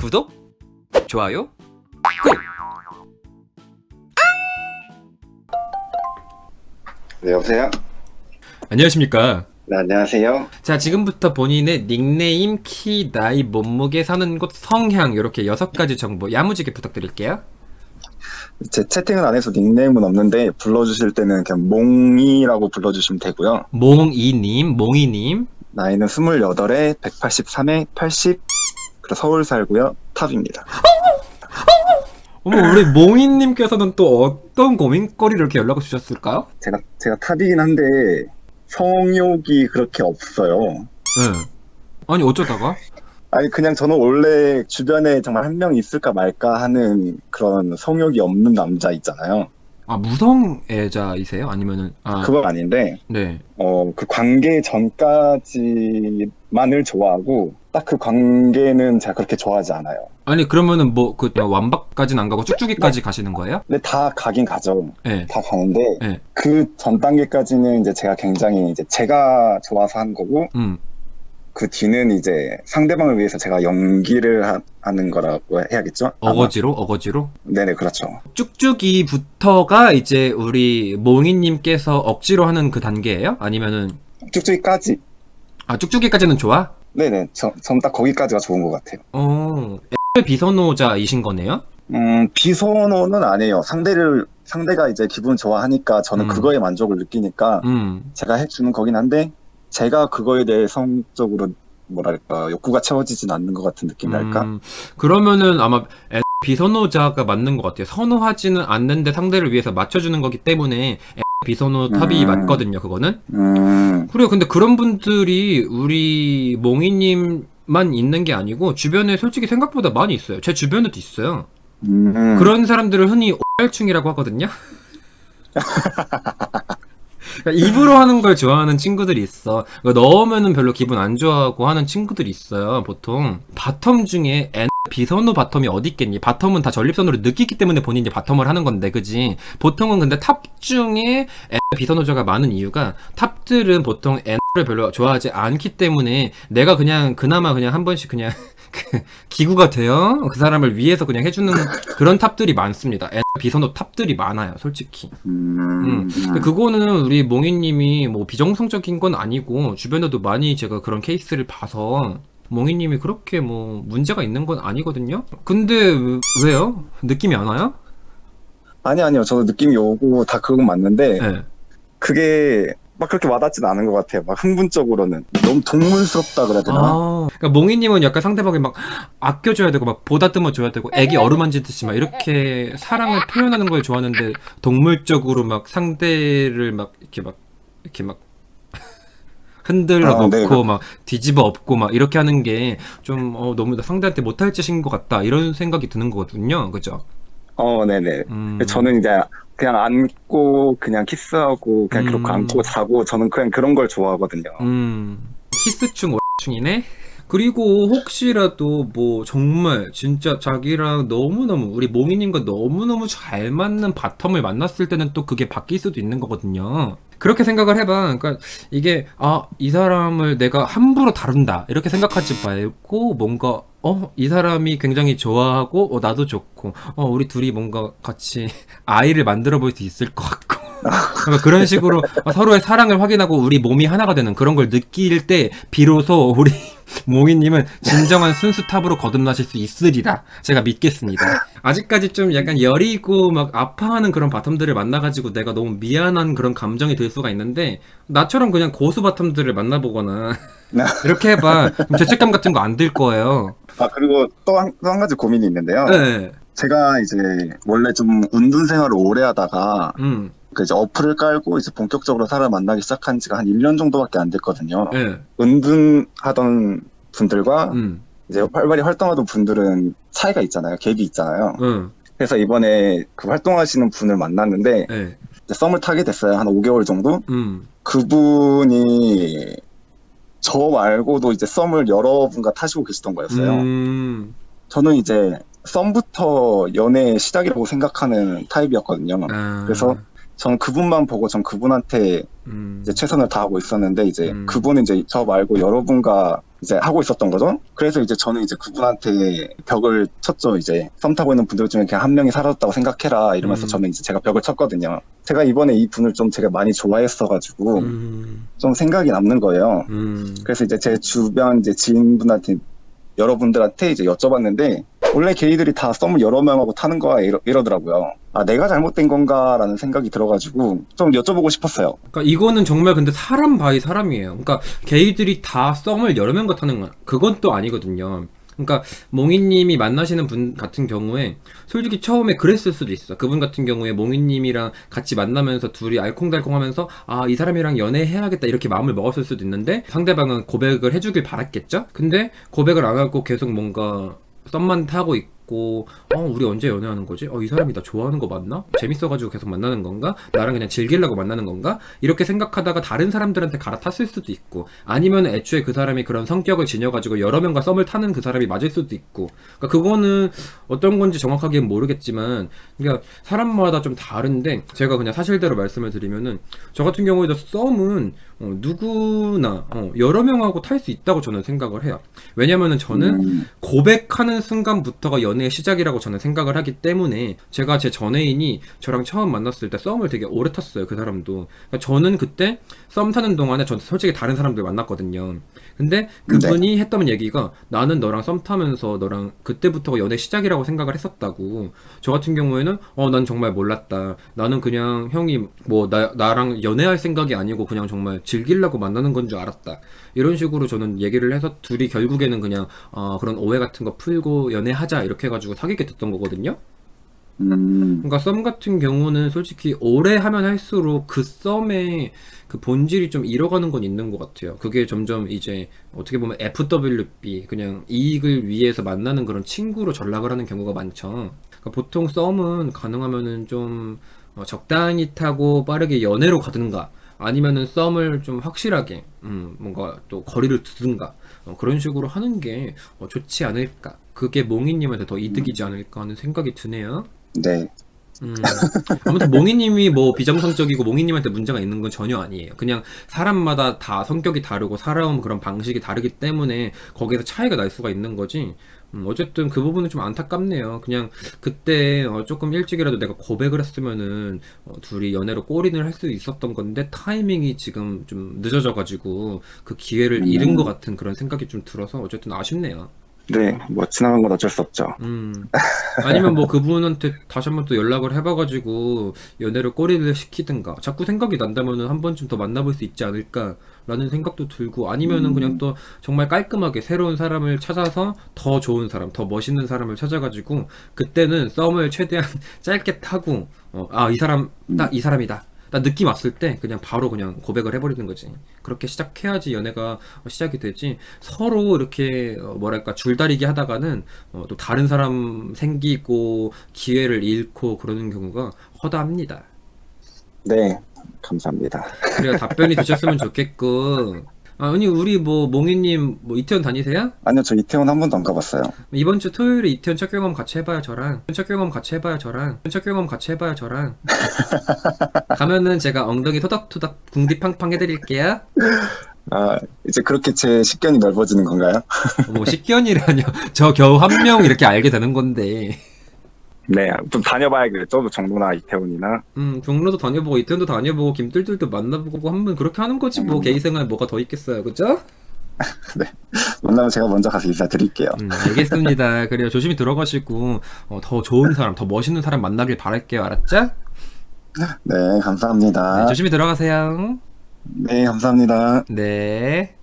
구독, 좋아요, 꾹! 네, 여보세요? 안녕하십니까. 네, 안녕하세요. 자, 지금부터 본인의 닉네임, 키, 나이, 몸무게, 사는 곳, 성향, 이렇게 여섯 가지 정보 야무지게 부탁드릴게요. 제 채팅은 안 해서 닉네임은 없는데 불러주실 때는 그냥 몽이라고 불러주시면 되고요. 몽이님, 몽이님. 나이는 28에 183에 80, 그리고 서울 살고요. 탑입니다. 어머, 우리 몽이님께서는 또 어떤 고민거리를 이렇게 연락을 주셨을까요? 제가, 제가 탑이긴 한데 성욕이 그렇게 없어요. 네. 아니, 어쩌다가? 아니, 그냥 저는 원래 주변에 정말 한 명 있을까 말까 하는 그런 성욕이 없는 남자 있잖아요. 아, 무성애자이세요? 아니면은, 아, 그건 아닌데, 네. 어, 그 관계 전까지만을 좋아하고, 딱 그 관계는 제가 그렇게 좋아하지 않아요. 아니, 그러면은 뭐, 그, 완박까지는 안 가고 쭉쭉이까지 가시는 거예요? 근데 다 가긴 가죠. 네. 다 가는데, 네. 그 전 단계까지는 이제 제가 굉장히 이제 제가 좋아서 한 거고, 음. 그 뒤는 이제 상대방을 위해서 제가 연기를 하, 는 거라고 해야겠죠? 아마. 어거지로? 어거지로? 네네, 그렇죠. 쭉쭉이부터가 이제 우리 몽이님께서 억지로 하는 그 단계예요? 아니면은 쭉쭉이까지. 아 쭉쭉이까지는 좋아? 네네, 저, 전딱 거기까지가 좋은 것 같아요. 어 X 비선호자이신 거네요? 음, 비선호는 아니에요. 상대를, 상대가 이제 기분 좋아하니까 저는 음. 그거에 만족을 느끼니까 음. 제가 해주는 거긴 한데, 제가 그거에 대해 성적으로 뭐랄까, 욕구가 채워지진 않는 것 같은 느낌이랄까? 음, 그러면은 아마 비선호자가 맞는 것 같아요. 선호하지는 않는데 상대를 위해서 맞춰주는 거기 때문에 비선호 탑이 음. 맞거든요. 그거는. 음, 그래요. 근데 그런 분들이 우리 몽이님만 있는 게 아니고 주변에 솔직히 생각보다 많이 있어요. 제 주변에도 있어요. 음. 그런 사람들을 흔히 오열충이라고 하거든요. 그러니까 입으로 하는 걸 좋아하는 친구들이 있어. 그러니까 넣으면은 별로 기분 안 좋아하고 하는 친구들이 있어요. 보통 바텀 중에 N 비선호 바텀이 어디 있겠니? 바텀은 다 전립선으로 느끼기 때문에 본인이 바텀을 하는 건데, 그지? 보통은 근데 탑 중에 비선호자가 많은 이유가 탑들은 보통 N를 별로 좋아하지 않기 때문에 내가 그냥 그나마 그냥 한 번씩 그냥 그 기구가 돼요. 그 사람을 위해서 그냥 해주는 그런 탑들이 많습니다. N 비선호 탑들이 많아요, 솔직히. 음, 음. 그거는 우리 몽이님이 뭐 비정상적인 건 아니고 주변에도 많이 제가 그런 케이스를 봐서 몽이님이 그렇게 뭐 문제가 있는 건 아니거든요. 근데 왜- 왜요? 느낌이 안 와요? 아니, 아니요. 저도 느낌이 오고 다 그건 맞는데, 네. 그게 막 그렇게 와닿진 않은 것 같아요. 막 흥분적으로는. 너무 동물스럽다 그래야 되나? 아, 그러니까 몽이님은 약간 상대방이 막 아껴줘야 되고 막 보다듬어 줘야 되고 애기 어루만지듯이 막 이렇게 사랑을 표현하는 걸 좋아하는데 동물적으로 막 상대를 막 이렇게 막 이렇게 막 흔들어 아, 네. 놓고 막 뒤집어 엎고 막 이렇게 하는 게 좀 어, 너무 상대한테 못할 짓인 것 같다 이런 생각이 드는 거거든요, 그죠? 어, 네네. 음, 저는 이제 그냥 안고, 그냥 키스하고, 그냥 음. 그렇게 안고 자고, 저는 그냥 그런 걸 좋아하거든요. 음, 키스충, 오충이네? 그리고 혹시라도 뭐 정말 진짜 자기랑 너무너무 우리 몽이님과 너무너무 잘 맞는 바텀을 만났을 때는 또 그게 바뀔 수도 있는 거거든요. 그렇게 생각을 해봐. 그러니까 이게 아, 이 사람을 내가 함부로 다룬다. 이렇게 생각하지 말고 뭔가 어, 이 사람이 굉장히 좋아하고 어, 나도 좋고 어, 우리 둘이 뭔가 같이 아이를 만들어 볼 수 있을 것 같고 그러니까 그런 식으로 서로의 사랑을 확인하고 우리 몸이 하나가 되는 그런 걸 느낄 때 비로소 우리 몽이님은 진정한 순수탑으로 거듭나실 수 있으리라 제가 믿겠습니다. 아직까지 좀 약간 여리고 막 아파하는 그런 바텀들을 만나가지고 내가 너무 미안한 그런 감정이 들 수가 있는데 나처럼 그냥 고수 바텀들을 만나보거나 이렇게 해봐 죄책감 같은 거 안 들 거예요. 아, 그리고 또 한, 또 한 가지 고민이 있는데요. 네, 제가 이제 원래 좀 운둔 생활을 오래 하다가, 음, 그 이제 어플을 깔고 이제 본격적으로 사람 만나기 시작한 지가 한 1년 정도밖에 안 됐거든요. 네, 은둔하던 분들과 음, 이제 활발히 활동하던 분들은 차이가 있잖아요. 갭이 있잖아요. 음, 그래서 이번에 그 활동하시는 분을 만났는데 네, 썸을 타게 됐어요. 한 5개월 정도. 음, 그분이 저 말고도 이제 썸을 여러 분과 타시고 계시던 거였어요. 음, 저는 이제 썸부터 연애의 시작이라고 생각하는 타입이었거든요. 아, 그래서 저는 그분만 보고 전 그분한테 음. 이제 최선을 다하고 있었는데 이제 음. 그분은 이제 저 말고 여러분과 이제 하고 있었던 거죠. 그래서 이제 저는 이제 그분한테 벽을 쳤죠. 이제 썸 타고 있는 분들 중에 그냥 한 명이 사라졌다고 생각해라 이러면서 음. 저는 이제 제가 벽을 쳤거든요. 제가 이번에 이 분을 좀 제가 많이 좋아했어가지고 음. 좀 생각이 남는 거예요. 음. 그래서 이제 제 주변 이제 지인분한테 여러분들한테 이제 여쭤봤는데 원래 게이들이 다 썸을 여러 명하고 타는 거야 이러, 이러더라고요. 아 내가 잘못된 건가라는 생각이 들어가지고 좀 여쭤보고 싶었어요. 그러니까 이거는 정말 근데 사람 바이 사람이에요. 그러니까 게이들이 다 썸을 여러 명과 타는 건 그건 또 아니거든요. 그러니까 몽이님이 만나시는 분 같은 경우에 솔직히 처음에 그랬을 수도 있어. 그분 같은 경우에 몽이님이랑 같이 만나면서 둘이 알콩달콩하면서 아 이 사람이랑 연애해야겠다 이렇게 마음을 먹었을 수도 있는데 상대방은 고백을 해주길 바랐겠죠. 근데 고백을 안 하고 계속 뭔가 썸만 타고 있고 어 우리 언제 연애하는 거지? 어 이 사람이 나 좋아하는 거 맞나? 재밌어가지고 계속 만나는 건가? 나랑 그냥 즐기려고 만나는 건가? 이렇게 생각하다가 다른 사람들한테 갈아탔을 수도 있고 아니면 애초에 그 사람이 그런 성격을 지녀가지고 여러 명과 썸을 타는 그 사람이 맞을 수도 있고 그러니까 그거는 어떤 건지 정확하게는 모르겠지만 그러니까 사람마다 좀 다른데 제가 그냥 사실대로 말씀을 드리면은 저 같은 경우에도 썸은 어, 누구나 어, 여러 명하고 탈 수 있다고 저는 생각을 해요. 왜냐면은 저는 음, 고백하는 순간부터가 연애의 시작이라고 저는 생각을 하기 때문에 제가 제 전애인이 저랑 처음 만났을 때 썸을 되게 오래 탔어요 그 사람도. 그러니까 저는 그때 썸 타는 동안에 전 솔직히 다른 사람들 만났거든요. 근데 그분이 했던 얘기가 나는 너랑 썸 타면서 너랑 그때부터가 연애 시작이라고 생각을 했었다고. 저 같은 경우에는 어 난 정말 몰랐다. 나는 그냥 형이 뭐 나, 나랑 연애할 생각이 아니고 그냥 정말 즐기려고 만나는 건 줄 알았다 이런 식으로 저는 얘기를 해서 둘이 결국에는 그냥 어, 그런 오해 같은 거 풀고 연애하자 이렇게 해가지고 사귀게 됐던 거거든요. 음, 그러니까 썸 같은 경우는 솔직히 오래 하면 할수록 그 썸의 그 본질이 좀 잃어가는 건 있는 것 같아요. 그게 점점 이제 어떻게 보면 FWB 그냥 이익을 위해서 만나는 그런 친구로 전락을 하는 경우가 많죠. 그러니까 보통 썸은 가능하면은 좀 어, 적당히 타고 빠르게 연애로 가든가 아니면은 썸을 좀 확실하게 음, 뭔가 또 거리를 두든가 어, 그런 식으로 하는 게 어, 좋지 않을까. 그게 몽이님한테 더 이득이지 않을까 하는 생각이 드네요. 네. 음. 아무튼 몽이님이 뭐 비정상적이고 몽이님한테 문제가 있는 건 전혀 아니에요. 그냥 사람마다 다 성격이 다르고 살아온 그런 방식이 다르기 때문에 거기에서 차이가 날 수가 있는 거지. 음, 어쨌든 그 부분은 좀 안타깝네요. 그냥 그때 어, 조금 일찍이라도 내가 고백을 했으면은 어, 둘이 연애로 골인을 할 수 있었던 건데 타이밍이 지금 좀 늦어져가지고 그 기회를 잃은 것 같은 그런 생각이 좀 들어서 어쨌든 아쉽네요. 네, 뭐 지나간 건 어쩔 수 없죠. 음. 아니면 뭐 그분한테 다시 한번 또 연락을 해봐가지고 연애를 꼬리를 시키든가 자꾸 생각이 난다면은 한 번쯤 더 만나볼 수 있지 않을까라는 생각도 들고 아니면은 음. 그냥 또 정말 깔끔하게 새로운 사람을 찾아서 더 좋은 사람, 더 멋있는 사람을 찾아가지고 그때는 썸을 최대한 짧게 타고 어, 아, 이 사람, 딱 이 사람이다. 나 느낌 왔을 때 그냥 바로 그냥 고백을 해버리는 거지. 그렇게 시작해야지 연애가 시작이 되지. 서로 이렇게 어, 뭐랄까 줄다리기 하다가는 어, 또 다른 사람 생기고 기회를 잃고 그러는 경우가 허다합니다. 네, 감사합니다. 그래야 답변이 되셨으면 좋겠고. 아, 아니 우리 뭐 몽이님 뭐 이태원 다니세요? 아니요, 저 이태원 한 번도 안 가봤어요. 이번 주 토요일에 이태원 첫 경험 같이 해봐요 저랑 첫 경험 같이 해봐요 저랑 첫 경험 같이 해봐요 저랑 가면은 제가 엉덩이 토닥토닥 궁디팡팡 해드릴게요 아, 이제 그렇게 제 식견이 넓어지는 건가요? 뭐 식견이라뇨 저 겨우 한 명 이렇게 알게 되는 건데 네, 좀 다녀봐야겠죠. 정도나 이태원이나. 음 종로도 다녀보고 이태원도 다녀보고 김들들도 만나보고 한번 그렇게 하는 거지 뭐 게이 생활 뭐가 더 있겠어요 그죠? 만나면 제가 먼저 가서 인사드릴게요. 음 알겠습니다 그래요 조심히 들어가시고 어, 더 좋은 사람 더 멋있는 사람 만나길 바랄게요 알았죠? 네, 감사합니다. 네, 조심히 들어가세요 네, 감사합니다. 네